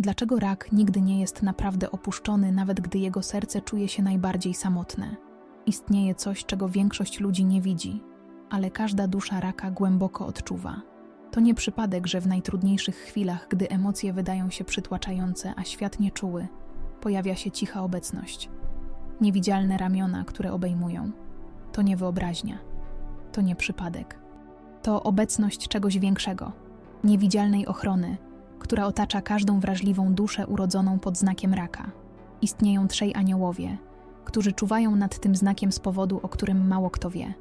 Dlaczego rak nigdy nie jest naprawdę opuszczony, nawet gdy jego serce czuje się najbardziej samotne? Istnieje coś, czego większość ludzi nie widzi, ale każda dusza raka głęboko odczuwa. To nie przypadek, że w najtrudniejszych chwilach, gdy emocje wydają się przytłaczające, a świat nieczuły, pojawia się cicha obecność. Niewidzialne ramiona, które obejmują. To nie wyobraźnia. To nie przypadek. To obecność czegoś większego, niewidzialnej ochrony, która otacza każdą wrażliwą duszę urodzoną pod znakiem raka. Istnieją trzej aniołowie, którzy czuwają nad tym znakiem z powodu, o którym mało kto wie.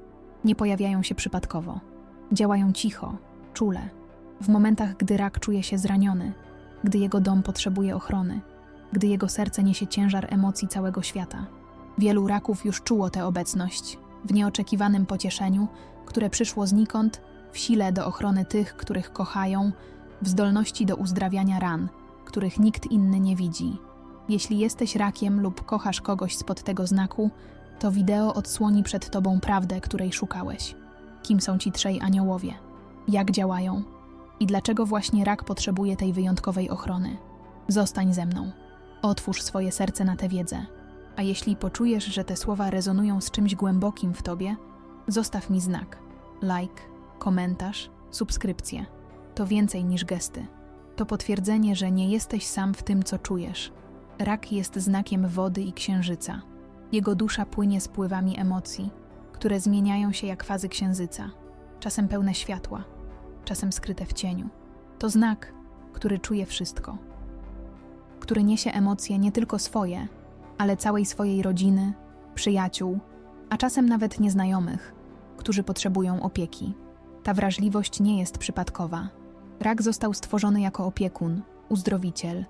Nie pojawiają się przypadkowo. Działają cicho, czule, w momentach, gdy rak czuje się zraniony, gdy jego dom potrzebuje ochrony, gdy jego serce niesie ciężar emocji całego świata. Wielu raków już czuło tę obecność, w nieoczekiwanym pocieszeniu, które przyszło znikąd, w sile do ochrony tych, których kochają, w zdolności do uzdrawiania ran, których nikt inny nie widzi. Jeśli jesteś rakiem lub kochasz kogoś spod tego znaku, to wideo odsłoni przed tobą prawdę, której szukałeś. Kim są ci trzej aniołowie? Jak działają? I dlaczego właśnie rak potrzebuje tej wyjątkowej ochrony? Zostań ze mną. Otwórz swoje serce na tę wiedzę. A jeśli poczujesz, że te słowa rezonują z czymś głębokim w tobie, zostaw mi znak. Like, komentarz, subskrypcję. To więcej niż gesty. To potwierdzenie, że nie jesteś sam w tym, co czujesz. Rak jest znakiem wody i księżyca. Jego dusza płynie z pływami emocji, które zmieniają się jak fazy księżyca, czasem pełne światła, czasem skryte w cieniu. To znak, który czuje wszystko, który niesie emocje nie tylko swoje, ale całej swojej rodziny, przyjaciół, a czasem nawet nieznajomych, którzy potrzebują opieki. Ta wrażliwość nie jest przypadkowa. Rak został stworzony jako opiekun, uzdrowiciel,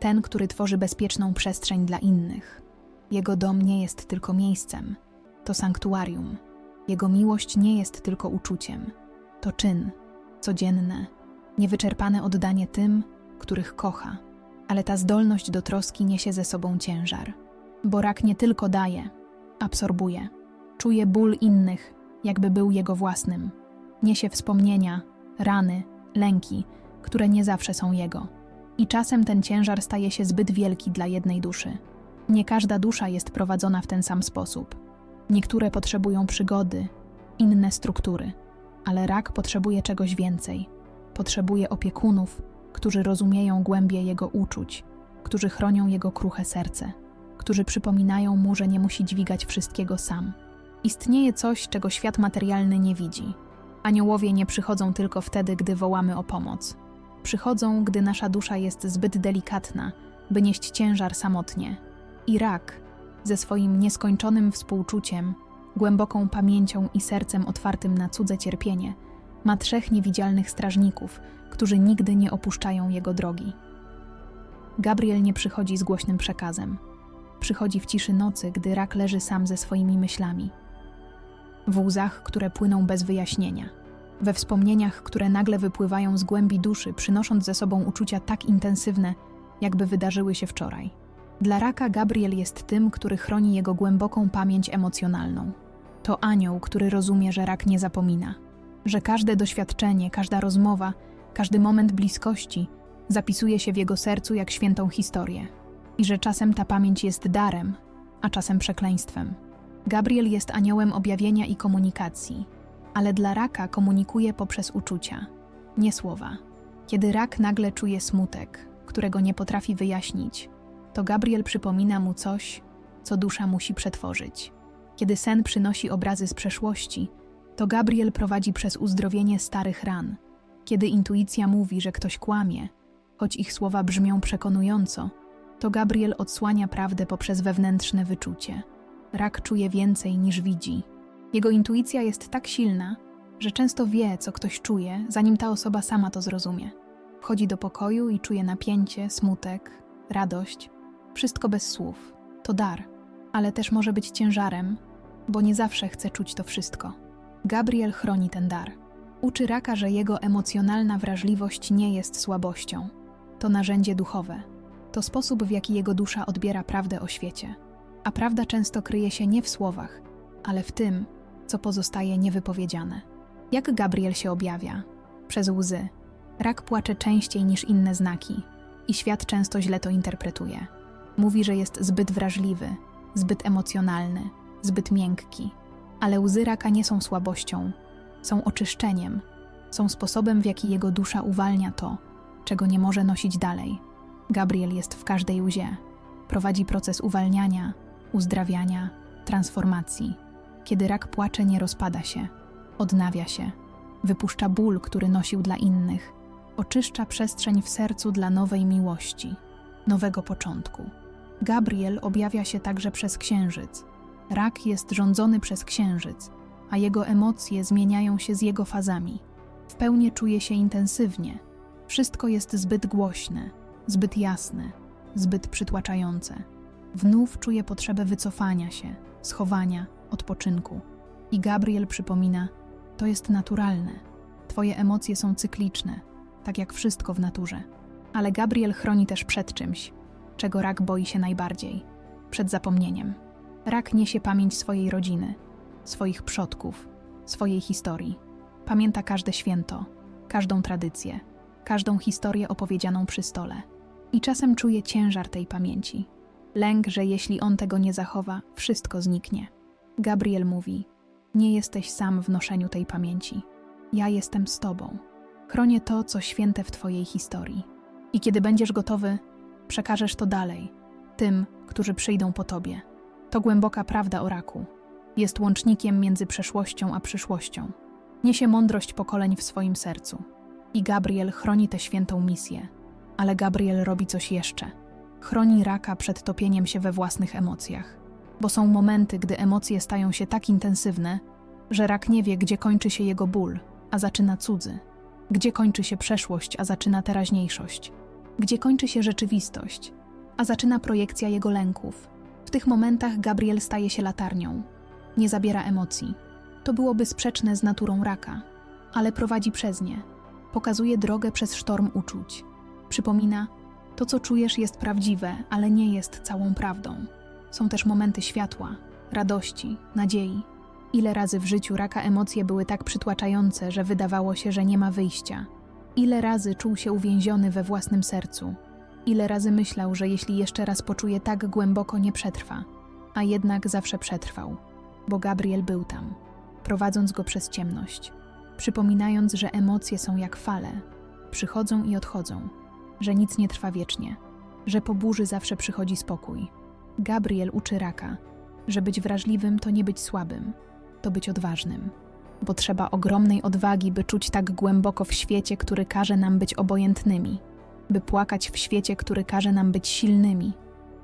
ten, który tworzy bezpieczną przestrzeń dla innych. Jego dom nie jest tylko miejscem, to sanktuarium. Jego miłość nie jest tylko uczuciem, to czyn, codzienne, niewyczerpane oddanie tym, których kocha. Ale ta zdolność do troski niesie ze sobą ciężar, bo rak nie tylko daje, absorbuje, czuje ból innych, jakby był jego własnym. Niesie wspomnienia, rany, lęki, które nie zawsze są jego. I czasem ten ciężar staje się zbyt wielki dla jednej duszy. Nie każda dusza jest prowadzona w ten sam sposób. Niektóre potrzebują przygody, inne struktury, ale rak potrzebuje czegoś więcej. Potrzebuje opiekunów, którzy rozumieją głębie jego uczuć, którzy chronią jego kruche serce, którzy przypominają mu, że nie musi dźwigać wszystkiego sam. Istnieje coś, czego świat materialny nie widzi. Aniołowie nie przychodzą tylko wtedy, gdy wołamy o pomoc. Przychodzą, gdy nasza dusza jest zbyt delikatna, by nieść ciężar samotnie. I rak, ze swoim nieskończonym współczuciem, głęboką pamięcią i sercem otwartym na cudze cierpienie, ma trzech niewidzialnych strażników, którzy nigdy nie opuszczają jego drogi. Gabriel nie przychodzi z głośnym przekazem. Przychodzi w ciszy nocy, gdy rak leży sam ze swoimi myślami. W łzach, które płyną bez wyjaśnienia. We wspomnieniach, które nagle wypływają z głębi duszy, przynosząc ze sobą uczucia tak intensywne, jakby wydarzyły się wczoraj. Dla raka Gabriel jest tym, który chroni jego głęboką pamięć emocjonalną. To anioł, który rozumie, że rak nie zapomina, że każde doświadczenie, każda rozmowa, każdy moment bliskości zapisuje się w jego sercu jak świętą historię i że czasem ta pamięć jest darem, a czasem przekleństwem. Gabriel jest aniołem objawienia i komunikacji, ale dla raka komunikuje poprzez uczucia, nie słowa. Kiedy rak nagle czuje smutek, którego nie potrafi wyjaśnić, to Gabriel przypomina mu coś, co dusza musi przetworzyć. Kiedy sen przynosi obrazy z przeszłości, to Gabriel prowadzi przez uzdrowienie starych ran. Kiedy intuicja mówi, że ktoś kłamie, choć ich słowa brzmią przekonująco, to Gabriel odsłania prawdę poprzez wewnętrzne wyczucie. Rak czuje więcej niż widzi. Jego intuicja jest tak silna, że często wie, co ktoś czuje, zanim ta osoba sama to zrozumie. Wchodzi do pokoju i czuje napięcie, smutek, radość. Wszystko bez słów. To dar, ale też może być ciężarem, bo nie zawsze chce czuć to wszystko. Gabriel chroni ten dar. Uczy raka, że jego emocjonalna wrażliwość nie jest słabością. To narzędzie duchowe. To sposób, w jaki jego dusza odbiera prawdę o świecie. A prawda często kryje się nie w słowach, ale w tym, co pozostaje niewypowiedziane. Jak Gabriel się objawia? Przez łzy. Rak płacze częściej niż inne znaki. I świat często źle to interpretuje. Mówi, że jest zbyt wrażliwy, zbyt emocjonalny, zbyt miękki. Ale łzy raka nie są słabością, są oczyszczeniem, są sposobem, w jaki jego dusza uwalnia to, czego nie może nosić dalej. Gabriel jest w każdej łzie. Prowadzi proces uwalniania, uzdrawiania, transformacji. Kiedy rak płacze, nie rozpada się, odnawia się, wypuszcza ból, który nosił dla innych, oczyszcza przestrzeń w sercu dla nowej miłości, nowego początku. Gabriel objawia się także przez księżyc. Rak jest rządzony przez księżyc, a jego emocje zmieniają się z jego fazami. W pełni czuje się intensywnie. Wszystko jest zbyt głośne, zbyt jasne, zbyt przytłaczające. Wnów czuje potrzebę wycofania się, schowania, odpoczynku. I Gabriel przypomina: To jest naturalne. Twoje emocje są cykliczne, tak jak wszystko w naturze. Ale Gabriel chroni też przed czymś, czego rak boi się najbardziej przed zapomnieniem. Rak niesie pamięć swojej rodziny, swoich przodków, swojej historii. Pamięta każde święto, każdą tradycję, każdą historię opowiedzianą przy stole. I czasem czuje ciężar tej pamięci. Lęk, że jeśli on tego nie zachowa, wszystko zniknie. Gabriel mówi: Nie jesteś sam w noszeniu tej pamięci. Ja jestem z tobą. Chronię to, co święte w twojej historii. I kiedy będziesz gotowy, przekażesz to dalej, tym, którzy przyjdą po tobie. To głęboka prawda o raku. Jest łącznikiem między przeszłością a przyszłością. Niesie mądrość pokoleń w swoim sercu. I Gabriel chroni tę świętą misję. Ale Gabriel robi coś jeszcze. Chroni raka przed topieniem się we własnych emocjach. Bo są momenty, gdy emocje stają się tak intensywne, że rak nie wie, gdzie kończy się jego ból, a zaczyna cudzy. Gdzie kończy się przeszłość, a zaczyna teraźniejszość. Gdzie kończy się rzeczywistość, a zaczyna projekcja jego lęków. W tych momentach Gabriel staje się latarnią. Nie zabiera emocji. To byłoby sprzeczne z naturą raka, ale prowadzi przez nie. Pokazuje drogę przez sztorm uczuć. Przypomina, to co czujesz jest prawdziwe, ale nie jest całą prawdą. Są też momenty światła, radości, nadziei. Ile razy w życiu raka emocje były tak przytłaczające, że wydawało się, że nie ma wyjścia. Ile razy czuł się uwięziony we własnym sercu. Ile razy myślał, że jeśli jeszcze raz poczuje tak głęboko, nie przetrwa. A jednak zawsze przetrwał, bo Gabriel był tam, prowadząc go przez ciemność, przypominając, że emocje są jak fale, przychodzą i odchodzą, że nic nie trwa wiecznie, że po burzy zawsze przychodzi spokój. Gabriel uczy raka, że być wrażliwym to nie być słabym, to być odważnym. Bo trzeba ogromnej odwagi, by czuć tak głęboko w świecie, który każe nam być obojętnymi, by płakać w świecie, który każe nam być silnymi,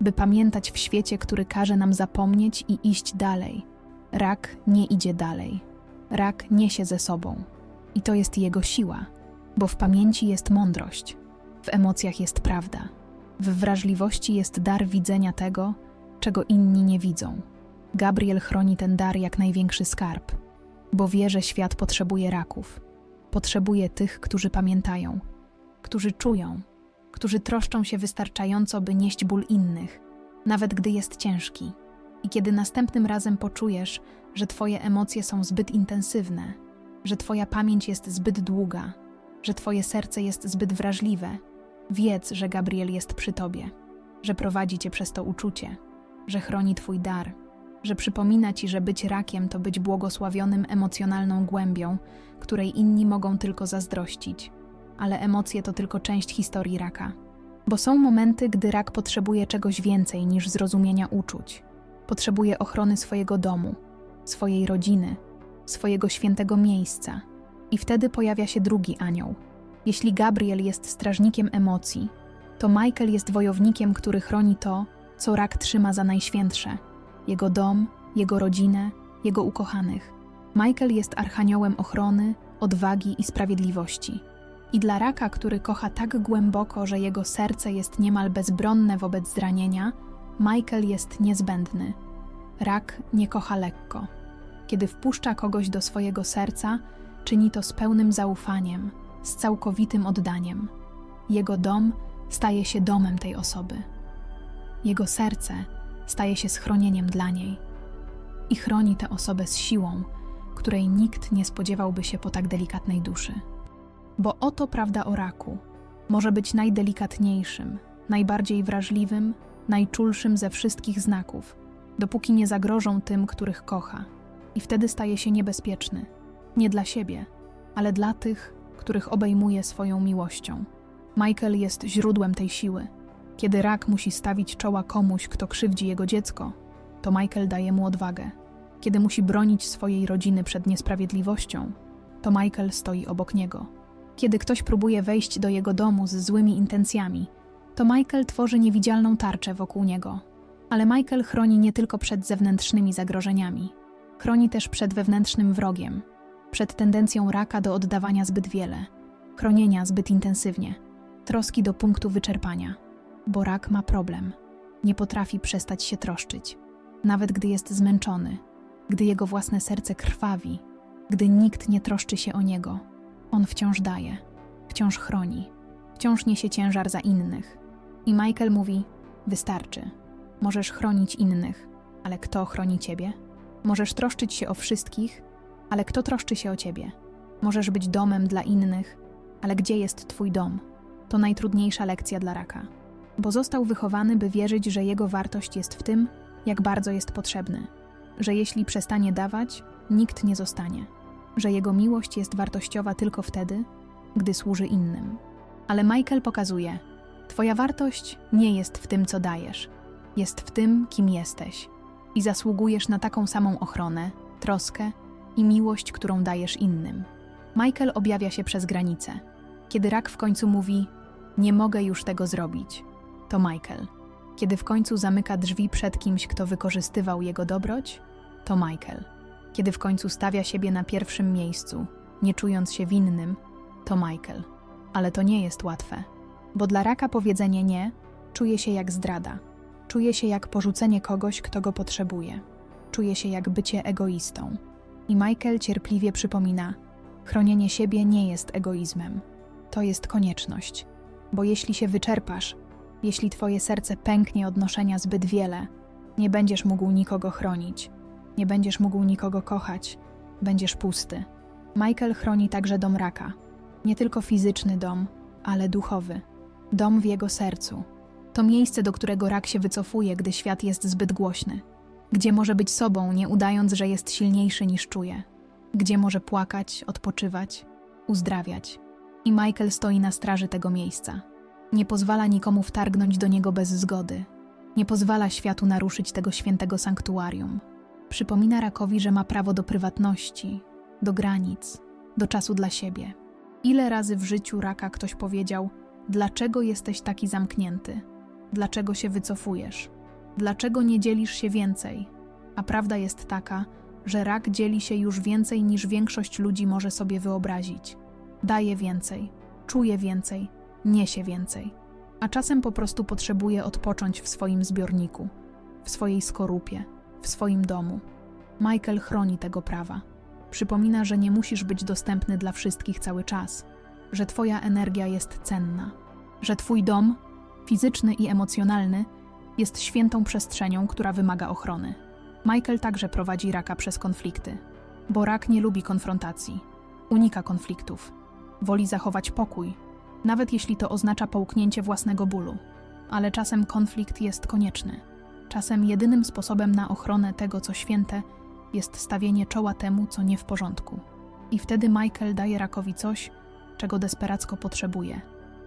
by pamiętać w świecie, który każe nam zapomnieć i iść dalej. Rak nie idzie dalej. Rak niesie ze sobą. I to jest jego siła, bo w pamięci jest mądrość, w emocjach jest prawda, w wrażliwości jest dar widzenia tego, czego inni nie widzą. Gabriel chroni ten dar jak największy skarb, bo wie, że świat potrzebuje raków. Potrzebuje tych, którzy pamiętają, którzy czują, którzy troszczą się wystarczająco, by nieść ból innych, nawet gdy jest ciężki. I kiedy następnym razem poczujesz, że Twoje emocje są zbyt intensywne, że Twoja pamięć jest zbyt długa, że Twoje serce jest zbyt wrażliwe, wiedz, że Gabriel jest przy Tobie, że prowadzi Cię przez to uczucie, że chroni Twój dar, że przypomina Ci, że być rakiem to być błogosławionym emocjonalną głębią, której inni mogą tylko zazdrościć. Ale emocje to tylko część historii raka. Bo są momenty, gdy rak potrzebuje czegoś więcej niż zrozumienia uczuć. Potrzebuje ochrony swojego domu, swojej rodziny, swojego świętego miejsca. I wtedy pojawia się drugi anioł. Jeśli Gabriel jest strażnikiem emocji, to Michael jest wojownikiem, który chroni to, co rak trzyma za najświętsze jego dom, jego rodzinę, jego ukochanych. Michael jest archaniołem ochrony, odwagi i sprawiedliwości. I dla raka, który kocha tak głęboko, że jego serce jest niemal bezbronne wobec zranienia, Michael jest niezbędny. Rak nie kocha lekko. Kiedy wpuszcza kogoś do swojego serca, czyni to z pełnym zaufaniem, z całkowitym oddaniem. Jego dom staje się domem tej osoby. Jego serce staje się schronieniem dla niej i chroni tę osobę z siłą, której nikt nie spodziewałby się po tak delikatnej duszy. Bo oto prawda o raku. Może być najdelikatniejszym, najbardziej wrażliwym, najczulszym ze wszystkich znaków, dopóki nie zagrożą tym, których kocha. I wtedy staje się niebezpieczny. Nie dla siebie, ale dla tych, których obejmuje swoją miłością. Michael jest źródłem tej siły. Kiedy rak musi stawić czoła komuś, kto krzywdzi jego dziecko, to Michael daje mu odwagę. Kiedy musi bronić swojej rodziny przed niesprawiedliwością, to Michael stoi obok niego. Kiedy ktoś próbuje wejść do jego domu z złymi intencjami, to Michael tworzy niewidzialną tarczę wokół niego. Ale Michael chroni nie tylko przed zewnętrznymi zagrożeniami, chroni też przed wewnętrznym wrogiem, przed tendencją raka do oddawania zbyt wiele, chronienia zbyt intensywnie, troski do punktu wyczerpania. Bo rak ma problem. Nie potrafi przestać się troszczyć. Nawet gdy jest zmęczony, gdy jego własne serce krwawi, gdy nikt nie troszczy się o niego, on wciąż daje, wciąż chroni, wciąż niesie ciężar za innych. I Michael mówi: Wystarczy. Możesz chronić innych, ale kto chroni ciebie? Możesz troszczyć się o wszystkich, ale kto troszczy się o ciebie? Możesz być domem dla innych, ale gdzie jest twój dom? To najtrudniejsza lekcja dla raka, bo został wychowany, by wierzyć, że jego wartość jest w tym, jak bardzo jest potrzebny, że jeśli przestanie dawać, nikt nie zostanie, że jego miłość jest wartościowa tylko wtedy, gdy służy innym. Ale Michael pokazuje: Twoja wartość nie jest w tym, co dajesz, jest w tym, kim jesteś. I zasługujesz na taką samą ochronę, troskę i miłość, którą dajesz innym. Michael objawia się przez granice. Kiedy rak w końcu mówi: Nie mogę już tego zrobić, to Michael. Kiedy w końcu zamyka drzwi przed kimś, kto wykorzystywał jego dobroć, to Michael. Kiedy w końcu stawia siebie na pierwszym miejscu, nie czując się winnym, to Michael. Ale to nie jest łatwe, bo dla raka powiedzenie nie czuje się jak zdrada. Czuje się jak porzucenie kogoś, kto go potrzebuje. Czuje się jak bycie egoistą. I Michael cierpliwie przypomina: chronienie siebie nie jest egoizmem. To jest konieczność. Bo jeśli się wyczerpasz, jeśli twoje serce pęknie od noszenia zbyt wiele, nie będziesz mógł nikogo chronić, nie będziesz mógł nikogo kochać, będziesz pusty. Michael chroni także dom raka. Nie tylko fizyczny dom, ale duchowy. Dom w jego sercu. To miejsce, do którego rak się wycofuje, gdy świat jest zbyt głośny. Gdzie może być sobą, nie udając, że jest silniejszy niż czuje. Gdzie może płakać, odpoczywać, uzdrawiać. I Michael stoi na straży tego miejsca. Nie pozwala nikomu wtargnąć do niego bez zgody. Nie pozwala światu naruszyć tego świętego sanktuarium. Przypomina rakowi, że ma prawo do prywatności, do granic, do czasu dla siebie. Ile razy w życiu raka ktoś powiedział: Dlaczego jesteś taki zamknięty? Dlaczego się wycofujesz? Dlaczego nie dzielisz się więcej? A prawda jest taka, że rak dzieli się już więcej niż większość ludzi może sobie wyobrazić. Daje więcej, czuje więcej, niesie więcej. A czasem po prostu potrzebuje odpocząć w swoim zbiorniku, w swojej skorupie, w swoim domu. Michael chroni tego prawa. Przypomina, że nie musisz być dostępny dla wszystkich cały czas, że Twoja energia jest cenna, że Twój dom, fizyczny i emocjonalny, jest świętą przestrzenią, która wymaga ochrony. Michael także prowadzi raka przez konflikty, bo rak nie lubi konfrontacji, unika konfliktów, woli zachować pokój, nawet jeśli to oznacza połknięcie własnego bólu. Ale czasem konflikt jest konieczny. Czasem jedynym sposobem na ochronę tego, co święte, jest stawienie czoła temu, co nie w porządku. I wtedy Michael daje rakowi coś, czego desperacko potrzebuje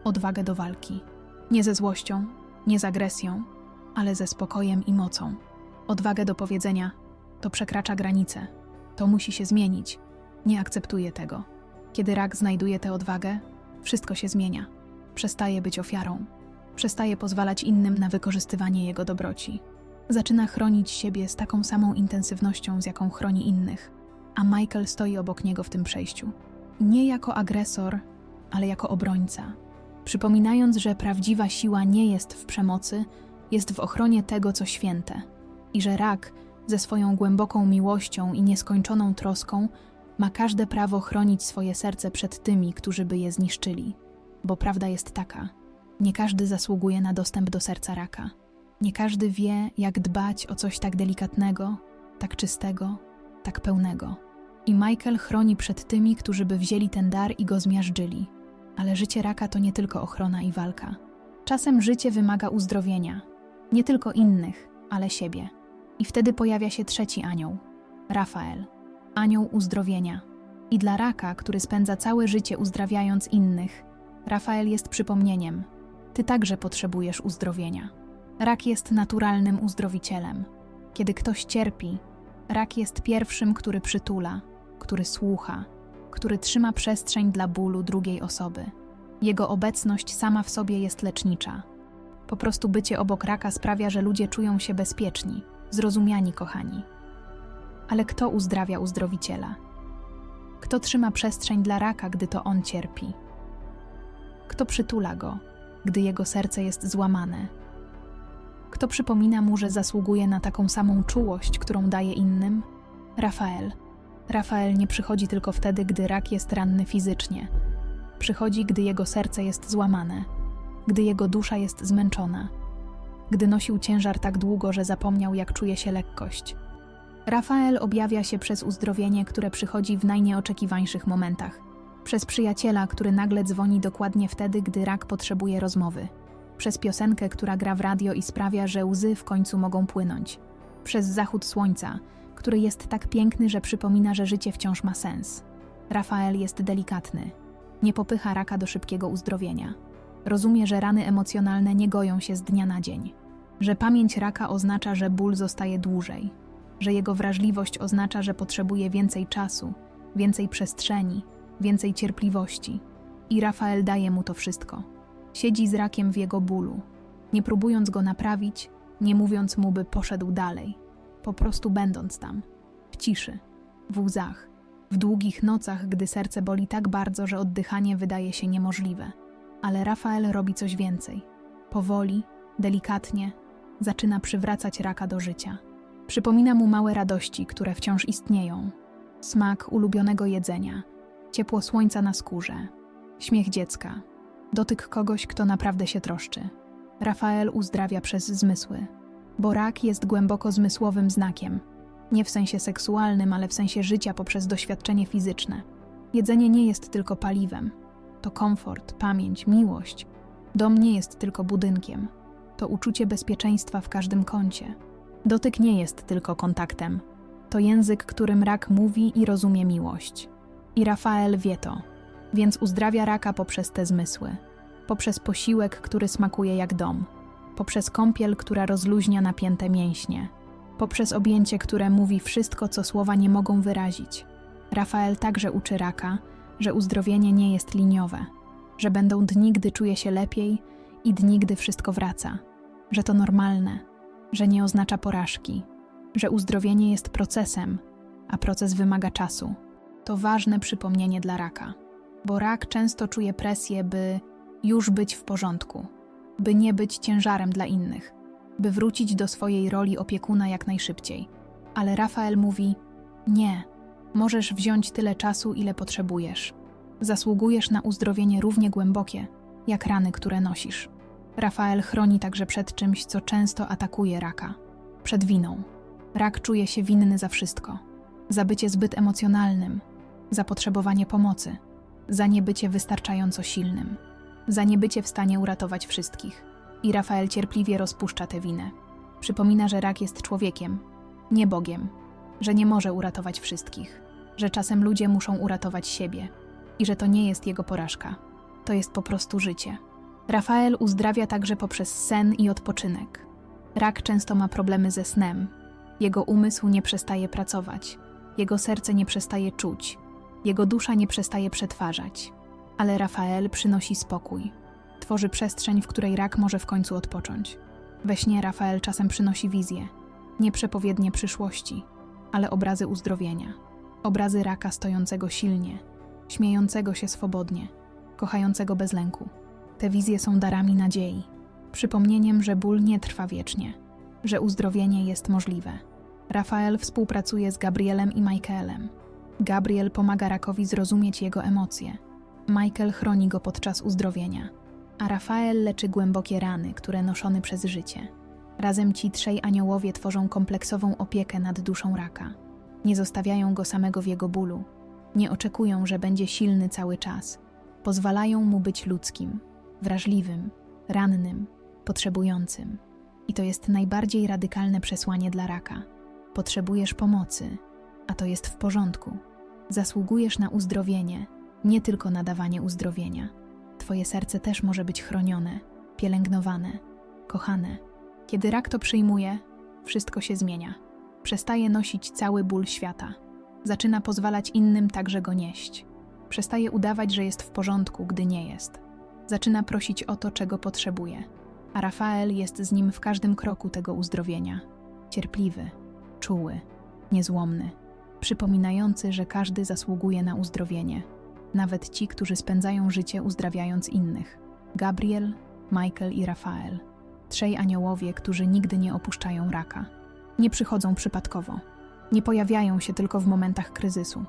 odwagę do walki. Nie ze złością, nie z agresją, ale ze spokojem i mocą. Odwagę do powiedzenia: to przekracza granice, to musi się zmienić, nie akceptuję tego. Kiedy rak znajduje tę odwagę, wszystko się zmienia. Przestaje być ofiarą, przestaje pozwalać innym na wykorzystywanie jego dobroci. Zaczyna chronić siebie z taką samą intensywnością, z jaką chroni innych, a Michael stoi obok niego w tym przejściu. Nie jako agresor, ale jako obrońca, przypominając, że prawdziwa siła nie jest w przemocy, jest w ochronie tego, co święte, i że rak, ze swoją głęboką miłością i nieskończoną troską, ma każde prawo chronić swoje serce przed tymi, którzy by je zniszczyli. Bo prawda jest taka: nie każdy zasługuje na dostęp do serca raka. Nie każdy wie, jak dbać o coś tak delikatnego, tak czystego, tak pełnego. I Michael chroni przed tymi, którzy by wzięli ten dar i go zmiażdżyli. Ale życie raka to nie tylko ochrona i walka. Czasem życie wymaga uzdrowienia, nie tylko innych, ale siebie. I wtedy pojawia się trzeci anioł Rafael, anioł uzdrowienia. I dla raka, który spędza całe życie uzdrawiając innych, Rafael jest przypomnieniem. Ty także potrzebujesz uzdrowienia. Rak jest naturalnym uzdrowicielem. Kiedy ktoś cierpi, rak jest pierwszym, który przytula, który słucha, który trzyma przestrzeń dla bólu drugiej osoby. Jego obecność sama w sobie jest lecznicza. Po prostu bycie obok raka sprawia, że ludzie czują się bezpieczni, zrozumiani, kochani. Ale kto uzdrawia uzdrowiciela? Kto trzyma przestrzeń dla raka, gdy to on cierpi? Kto przytula go, gdy jego serce jest złamane? Kto przypomina mu, że zasługuje na taką samą czułość, którą daje innym? Rafael. Rafael nie przychodzi tylko wtedy, gdy rak jest ranny fizycznie. Przychodzi, gdy jego serce jest złamane, gdy jego dusza jest zmęczona, gdy nosił ciężar tak długo, że zapomniał, jak czuje się lekkość. Rafael objawia się przez uzdrowienie, które przychodzi w najnieoczekiwańszych momentach. Przez przyjaciela, który nagle dzwoni dokładnie wtedy, gdy rak potrzebuje rozmowy. Przez piosenkę, która gra w radio i sprawia, że łzy w końcu mogą płynąć. Przez zachód słońca, który jest tak piękny, że przypomina, że życie wciąż ma sens. Rafael jest delikatny. Nie popycha raka do szybkiego uzdrowienia. Rozumie, że rany emocjonalne nie goją się z dnia na dzień. Że pamięć raka oznacza, że ból zostaje dłużej. Że jego wrażliwość oznacza, że potrzebuje więcej czasu, więcej przestrzeni, więcej cierpliwości. I Rafael daje mu to wszystko. Siedzi z rakiem w jego bólu, nie próbując go naprawić, nie mówiąc mu, by poszedł dalej, po prostu będąc tam, w ciszy, w łzach, w długich nocach, gdy serce boli tak bardzo, że oddychanie wydaje się niemożliwe. Ale Rafael robi coś więcej. Powoli, delikatnie, zaczyna przywracać raka do życia. Przypomina mu małe radości, które wciąż istnieją: smak ulubionego jedzenia, ciepło słońca na skórze, śmiech dziecka, dotyk kogoś, kto naprawdę się troszczy. Rafael uzdrawia przez zmysły, bo rak jest głęboko zmysłowym znakiem. Nie w sensie seksualnym, ale w sensie życia poprzez doświadczenie fizyczne. Jedzenie nie jest tylko paliwem. To komfort, pamięć, miłość. Dom nie jest tylko budynkiem. To uczucie bezpieczeństwa w każdym kącie. Dotyk nie jest tylko kontaktem. To język, którym rak mówi i rozumie miłość. I Rafael wie to, więc uzdrawia raka poprzez te zmysły. Poprzez posiłek, który smakuje jak dom. Poprzez kąpiel, która rozluźnia napięte mięśnie. Poprzez objęcie, które mówi wszystko, co słowa nie mogą wyrazić. Rafael także uczy raka, że uzdrowienie nie jest liniowe, że będą dni, gdy czuje się lepiej i dni, gdy wszystko wraca, że to normalne, że nie oznacza porażki, że uzdrowienie jest procesem, a proces wymaga czasu. To ważne przypomnienie dla raka, bo rak często czuje presję, by już być w porządku, by nie być ciężarem dla innych, by wrócić do swojej roli opiekuna jak najszybciej. Ale Rafael mówi: Nie, możesz wziąć tyle czasu, ile potrzebujesz. Zasługujesz na uzdrowienie równie głębokie, jak rany, które nosisz. Rafael chroni także przed czymś, co często atakuje raka przed winą. Rak czuje się winny za wszystko: za bycie zbyt emocjonalnym, za potrzebowanie pomocy, za niebycie wystarczająco silnym, za niebycie w stanie uratować wszystkich. I Rafael cierpliwie rozpuszcza tę winę. Przypomina, że rak jest człowiekiem, nie Bogiem, że nie może uratować wszystkich, że czasem ludzie muszą uratować siebie i że to nie jest jego porażka. To jest po prostu życie. Rafael uzdrawia także poprzez sen i odpoczynek. Rak często ma problemy ze snem. Jego umysł nie przestaje pracować, jego serce nie przestaje czuć, jego dusza nie przestaje przetwarzać. Ale Rafael przynosi spokój. Tworzy przestrzeń, w której rak może w końcu odpocząć. We śnie Rafael czasem przynosi wizje, nie przepowiednie przyszłości, ale obrazy uzdrowienia. Obrazy raka stojącego silnie, śmiejącego się swobodnie, kochającego bez lęku. Te wizje są darami nadziei, przypomnieniem, że ból nie trwa wiecznie, że uzdrowienie jest możliwe. Rafael współpracuje z Gabrielem i Michaelem. Gabriel pomaga rakowi zrozumieć jego emocje. Michael chroni go podczas uzdrowienia, a Rafael leczy głębokie rany, które noszony przez życie. Razem ci trzej aniołowie tworzą kompleksową opiekę nad duszą raka. Nie zostawiają go samego w jego bólu. Nie oczekują, że będzie silny cały czas. Pozwalają mu być ludzkim, wrażliwym, rannym, potrzebującym. I to jest najbardziej radykalne przesłanie dla raka. Potrzebujesz pomocy, a to jest w porządku. Zasługujesz na uzdrowienie, nie tylko na dawanie uzdrowienia. Twoje serce też może być chronione, pielęgnowane, kochane. Kiedy rak to przyjmuje, wszystko się zmienia. Przestaje nosić cały ból świata. Zaczyna pozwalać innym także go nieść. Przestaje udawać, że jest w porządku, gdy nie jest. Zaczyna prosić o to, czego potrzebuje. A Rafael jest z nim w każdym kroku tego uzdrowienia. Cierpliwy, czuły, niezłomny, przypominający, że każdy zasługuje na uzdrowienie, nawet ci, którzy spędzają życie uzdrawiając innych. Gabriel, Michael i Rafael. Trzej aniołowie, którzy nigdy nie opuszczają raka. Nie przychodzą przypadkowo. Nie pojawiają się tylko w momentach kryzysu.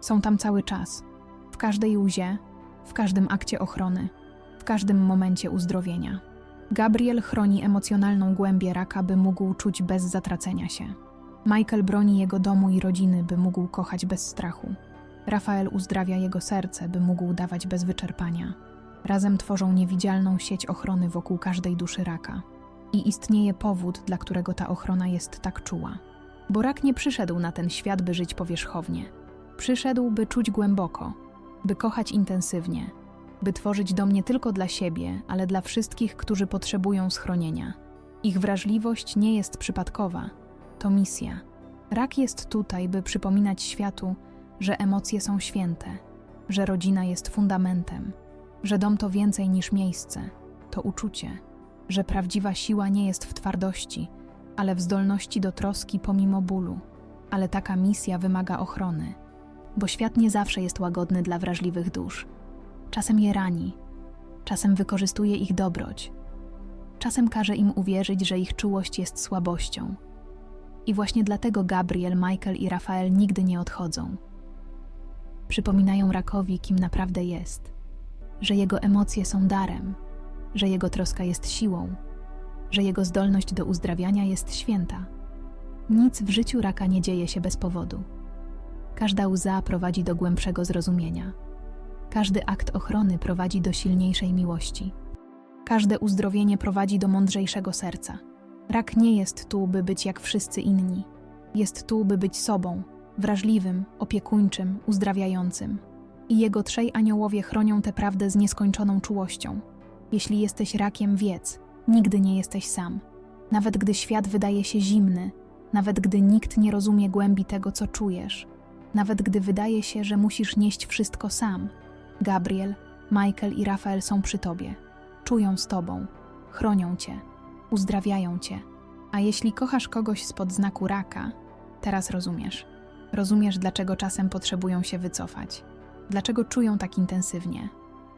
Są tam cały czas. W każdej łzie, w każdym akcie ochrony, w każdym momencie uzdrowienia. Gabriel chroni emocjonalną głębię raka, by mógł czuć bez zatracenia się. Michael broni jego domu i rodziny, by mógł kochać bez strachu. Rafael uzdrawia jego serce, by mógł dawać bez wyczerpania. Razem tworzą niewidzialną sieć ochrony wokół każdej duszy raka. I istnieje powód, dla którego ta ochrona jest tak czuła. Bo rak nie przyszedł na ten świat, by żyć powierzchownie. Przyszedł, by czuć głęboko, by kochać intensywnie, by tworzyć dom nie tylko dla siebie, ale dla wszystkich, którzy potrzebują schronienia. Ich wrażliwość nie jest przypadkowa, to misja. Rak jest tutaj, by przypominać światu, że emocje są święte, że rodzina jest fundamentem, że dom to więcej niż miejsce, to uczucie, że prawdziwa siła nie jest w twardości, ale w zdolności do troski pomimo bólu. Ale taka misja wymaga ochrony, bo świat nie zawsze jest łagodny dla wrażliwych dusz. Czasem je rani, czasem wykorzystuje ich dobroć, czasem każe im uwierzyć, że ich czułość jest słabością. I właśnie dlatego Gabriel, Michael i Rafael nigdy nie odchodzą. Przypominają rakowi, kim naprawdę jest, że jego emocje są darem, że jego troska jest siłą, że jego zdolność do uzdrawiania jest święta. Nic w życiu raka nie dzieje się bez powodu. Każda łza prowadzi do głębszego zrozumienia. Każdy akt ochrony prowadzi do silniejszej miłości. Każde uzdrowienie prowadzi do mądrzejszego serca. Rak nie jest tu, by być jak wszyscy inni. Jest tu, by być sobą, wrażliwym, opiekuńczym, uzdrawiającym. I jego trzej aniołowie chronią tę prawdę z nieskończoną czułością. Jeśli jesteś rakiem, wiedz, nigdy nie jesteś sam. Nawet gdy świat wydaje się zimny, nawet gdy nikt nie rozumie głębi tego, co czujesz, nawet gdy wydaje się, że musisz nieść wszystko sam, Gabriel, Michael i Rafael są przy tobie. Czują z tobą, chronią cię, uzdrawiają cię. A jeśli kochasz kogoś spod znaku raka, teraz rozumiesz. Rozumiesz, dlaczego czasem potrzebują się wycofać, dlaczego czują tak intensywnie,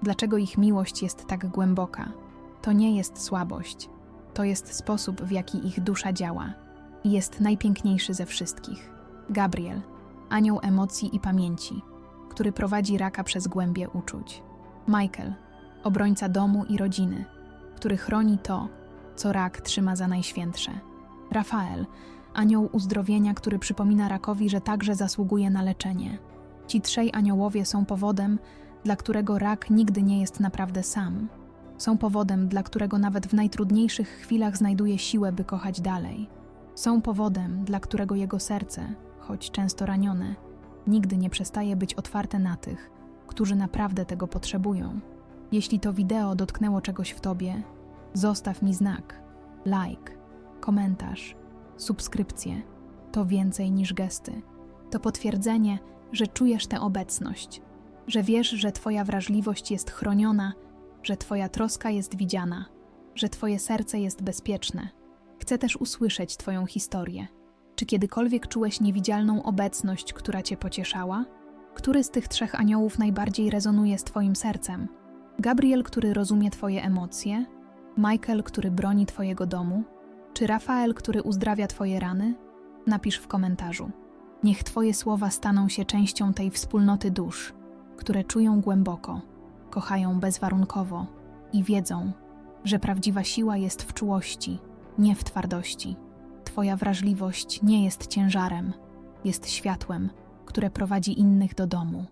dlaczego ich miłość jest tak głęboka. To nie jest słabość, to jest sposób, w jaki ich dusza działa i jest najpiękniejszy ze wszystkich. Gabriel, anioł emocji i pamięci, który prowadzi raka przez głębie uczuć. Michael, obrońca domu i rodziny, który chroni to, co rak trzyma za najświętsze. Rafael, anioł uzdrowienia, który przypomina rakowi, że także zasługuje na leczenie. Ci trzej aniołowie są powodem, dla którego rak nigdy nie jest naprawdę sam. Są powodem, dla którego nawet w najtrudniejszych chwilach znajduje siłę, by kochać dalej. Są powodem, dla którego jego serce, choć często ranione, nigdy nie przestaje być otwarte na tych, którzy naprawdę tego potrzebują. Jeśli to wideo dotknęło czegoś w tobie, zostaw mi znak, like, komentarz, subskrypcję. To więcej niż gesty. To potwierdzenie, że czujesz tę obecność, że wiesz, że Twoja wrażliwość jest chroniona, że Twoja troska jest widziana, że Twoje serce jest bezpieczne. Chcę też usłyszeć Twoją historię. Czy kiedykolwiek czułeś niewidzialną obecność, która Cię pocieszała? Który z tych trzech aniołów najbardziej rezonuje z Twoim sercem? Gabriel, który rozumie Twoje emocje? Michael, który broni Twojego domu? Czy Rafael, który uzdrawia Twoje rany? Napisz w komentarzu. Niech Twoje słowa staną się częścią tej wspólnoty dusz, które czują głęboko, kochają bezwarunkowo i wiedzą, że prawdziwa siła jest w czułości, nie w twardości. Twoja wrażliwość nie jest ciężarem, jest światłem, które prowadzi innych do domu.